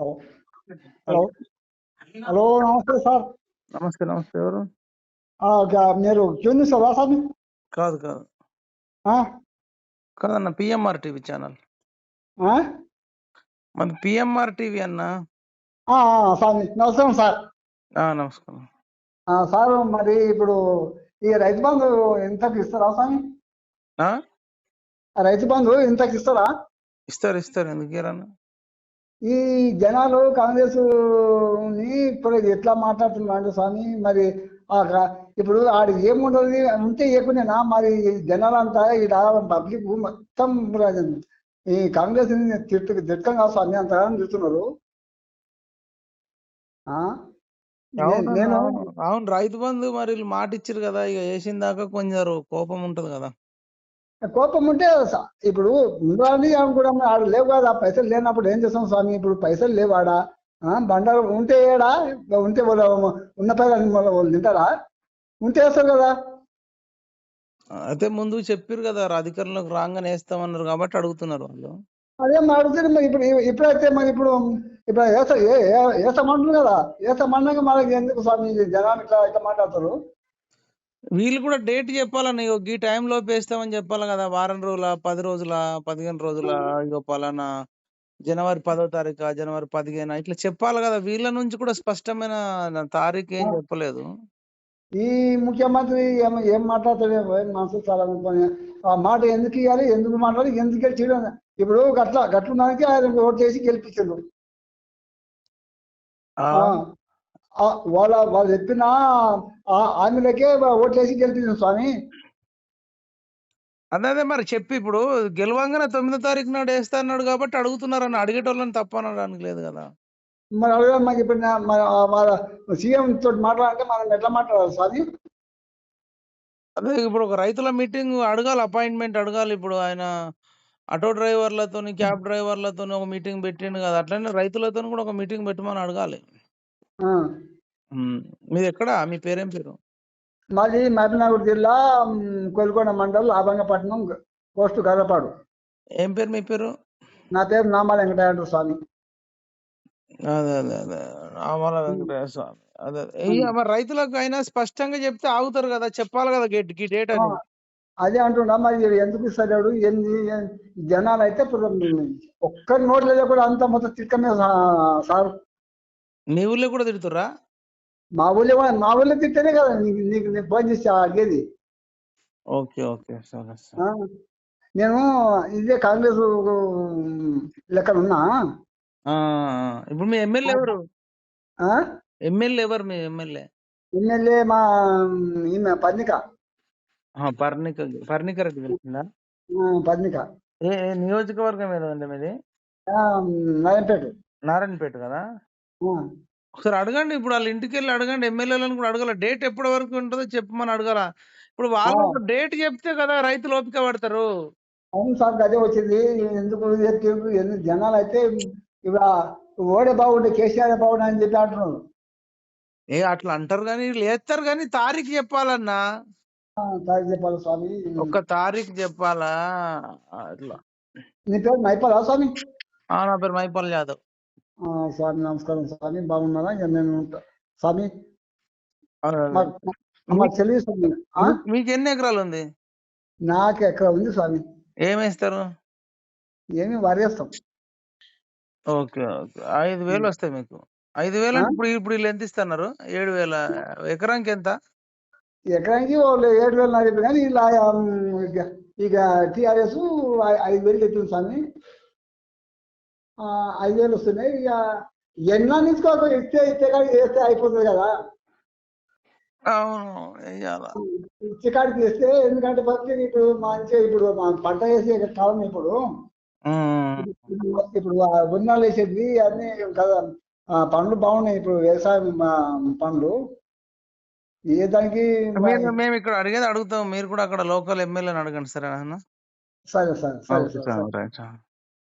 Hello. Hello. Hello. నమస్తే sir. నమస్తే నమస్తే. ఎవరు? మీరు క్యూని సార్ సార్? కాదు కాదు. కాదన్న పిఎంఆర్ టీవీ ఛానల్. మాది పిఎంఆర్ టీవీ అన్న. సార్ నమస్కారం సార్. ఆ, నమస్కారం. సార్ మరి ఇప్పుడు ఈ రైతు బంధు ఇంతకు ఇస్తారా స్వామి రైతు బంధు ఇంతకు ఇస్తారా? ఇస్తారు ఇస్తారు. ఎందుకు ఇయ్యరన్న? ఈ జనాలు కాంగ్రెస్ని ఇప్పుడు ఎట్లా మాట్లాడుతున్నాడు స్వామి? మరి ఇప్పుడు ఆడు ఏముండదు ఉంటే ఏకునేనా మరి జనాలంతా ఈ పబ్లిక్ మొత్తం ఈ కాంగ్రెస్ని తిట్టు తిట్టంగా స్వామి అంతగా తిడుతున్నారు. నేను అవును. రైతు బంధు మరి మాట ఇచ్చారు కదా ఇక వేసిన దాకా కొంచెం కోపం ఉంటది కదా. కోపం ఉంటే స- ఇప్పుడు ఉండాలి అనుకోవడం ఆడు లేవు కదా పైసలు లేనప్పుడు ఏం చేస్తాం స్వామి? ఇప్పుడు పైసలు లేవు ఆడ ఆ, బండారు ఉంటే ఏడా? ఉంటే వాళ్ళు ఉన్న పైసలు వాళ్ళు తింటారా? ఉంటే వేస్తారు కదా. అయితే ముందు చెప్పారు కదా అధికారంలోకి రాగానే వేస్తామన్నారు కాబట్టి అడుగుతున్నారు వాళ్ళు. అదే అడుగుతుంది మరి ఇప్పుడు ఇప్పుడైతే మరి ఇప్పుడు ఇప్పుడు వేస్తా వేస్తామంటున్నారు కదా. వేస్తామన్నాక మనకి ఎందుకు స్వామి? జనాలు ఇట్లా ఇట్లా మాట్లాడతారు. వీళ్ళు కూడా డేట్ చెప్పాలని ఈ టైం లోపు వేస్తామని చెప్పాలి కదా వారం రోజుల పది రోజుల పదిహేను రోజుల ఇగో పలానా జనవరి పదో తారీఖు జనవరి పదిహేను ఇట్లా చెప్పాలి కదా వీళ్ళ నుంచి కూడా స్పష్టమైన తారీఖు ఏం చెప్పలేదు. ఈ ముఖ్యమంత్రి ఏం ఏం మాట్లాడతాడు మనసు చాలా పని. ఆ మాట ఎందుకు ఇవ్వాలి ఎందుకు మాట్లాడాలి ఎందుకు చేయడం ఇప్పుడు గట్ల గట్లున్నానికి ఆయన ఓటు చేసి గెలిపించారు వాళ్ళ వాళ్ళు చెప్పిన ఆ హామీలకే ఓట్లేసి గెలిపించారు స్వామి. అదే అదే మరి చెప్పి ఇప్పుడు గెలవంగానే తొమ్మిదో తారీఖు నాడు వేస్తా అన్నాడు కాబట్టి అడుగుతున్నారని అడిగేటోళ్ళని తప్ప అనడానికి లేదు కదా. మరి అడగా మాకు ఇప్పుడు మన సీఎం తోటి మాట్లాడాలంటే మనం ఎట్లా మాట్లాడాలి స్వామి? అదే ఇప్పుడు ఒక రైతుల మీటింగ్ అడగాలి అపాయింట్మెంట్ అడగాలి ఇప్పుడు ఆయన. ఆటో డ్రైవర్లతోని క్యాబ్ డ్రైవర్లతోని ఒక మీటింగ్ పెట్టిండు కదా అట్లనే రైతులతో కూడా ఒక మీటింగ్ పెట్టమని అడగాలి. ఆ. మీది ఎక్కడ మీ పేరేం పేరు? మాది మహబూబ్నగర్ జిల్లా మ్, కొల్కొండ మండల్ ఆబంగపట్నం పోస్ట్ గర్రపాడు. ఏం పేరు మీ పేరు? నా పేరు నామాల వెంకటేశ్వర స్వామి. అదే అదే అదే. రామాల వెంకటేశ్వర స్వామి. అదే అదే. ఇయ్య, మరి రైతులకు అయినా స్పష్టంగా చెప్తే ఆగుతారు కదా? చెప్పాలి కదా గేట్కి డేట్ అని. అదే అంటున్నా మరి ఎందుకు ఇస్తాడు ఏంది జనాలు అయితే ఇప్పుడు ఒక్కరి నోట్లలో కూడా అంత మొత్తం తిక్కమే సా- సార్. నీ ఊళ్ళో కూడా తిడుతురా మా ఊళ్ళో మా ఊళ్ళో తిట్టనే కదా నీకు నీకు నేను ఫోన్ చేసి అడిగేది. ఓకే ఓకే సరే నేను ఇదే కాంగ్రెస్ లెక్కన ఉన్నా. ఆ, ఆ. ఇప్పుడు మీ ఎమ్మెల్యే ఎవరు? ఆ? ఎమ్మెల్యే ఎవరు మీ ఎమ్మెల్యే? ఎమ్మెల్యే మా ఈమె పర్ణిక. పర్ణిక పర్ణిక రెడ్డి తెలిసిందా ఆ, పర్ణిక. ఏ ఏ నియోజకవర్గం ఏదండి మీది? ఆ, నారాయణపేట. నారాయణపేట కదా? ఆ, ఒకసారి అడగండి. ఇప్పుడు వాళ్ళ ఇంటికి వెళ్ళి అడగండి. ఎమ్మెల్యేలను కూడా అడగాల. డేట్ ఎప్పటి వరకు ఉంటుందో చెప్పమని అడగాల. ఇప్పుడు వాళ్ళు ఒక డేట్ చెప్తే కదా రైతులు ఓపిక పడతారు. అవును సార్. అదే వచ్చింది. ఎందుకు ఎందుకు ఎందుకు జనాలు అయితే ఇక ఓడే బాగుండే కేసీఆర్ బాగుండే అని చెప్పి అంటున్నారు. ఏ అట్లా అంటారు కానీ వీళ్ళు వేస్తారు కానీ తారీఖు చెప్పాలన్నా. ఆ, సార్ చెప్పాలి స్వామి? ఒక్క తారీఖు చెప్పాలా? అట్లా. నీ పేరు మైపాలా స్వామి? ఆ, నా పేరు మైపాల్ యాదవ్. స్వామి నమస్కారం స్వామి బాగున్నారా? ఇక నేను ఉంటా. స్వామి చెల్లి స్వామి మీకు ఎన్ని ఎకరాలు ఉంది నాకు ఎక్కడ ఉంది స్వామి. ఏం వేస్తారు ఏమి వరేస్తాం. Okay okay. ఐదు వేలు వస్తాయి మీకు. ఐదు వేలు ఇప్పుడు ఇప్పుడు వీళ్ళు ఎంత ఇస్తున్నారు? ఏడు వేల ఎకరానికి ఎంత? ఎకరానికి ఏడు వేలు నాకు కానీ ఇలా ఇక- టీఆర్ఎస్ ఐదు వేలు చెప్పింది స్వామి. ఐదు వేలు వస్తున్నాయి. ఇక ఎన్నో తీసుకోక ఇస్తే ఇస్తే కానీ వేస్తే అయిపోతుంది కదా. అవును ఇచ్చే కాడికి వేస్తే ఎందుకంటే పబ్లిక్ ఇప్పుడు మంచిగా ఇప్పుడు మా పంట వేసే కాలం ఇప్పుడు. ఇప్పుడు- గున్నాలు వేసేది అన్ని కదా పండ్లు బాగున్నాయి ఇప్పుడు వ్యవసాయం పండ్లు. ఏ దానికి మేము ఇక్కడ అడిగేది అడుగుతాం. మీరు కూడా అక్కడ లోకల్ ఎమ్మెల్యేని అడగండి సరేనా సరే సరే సరే సార్.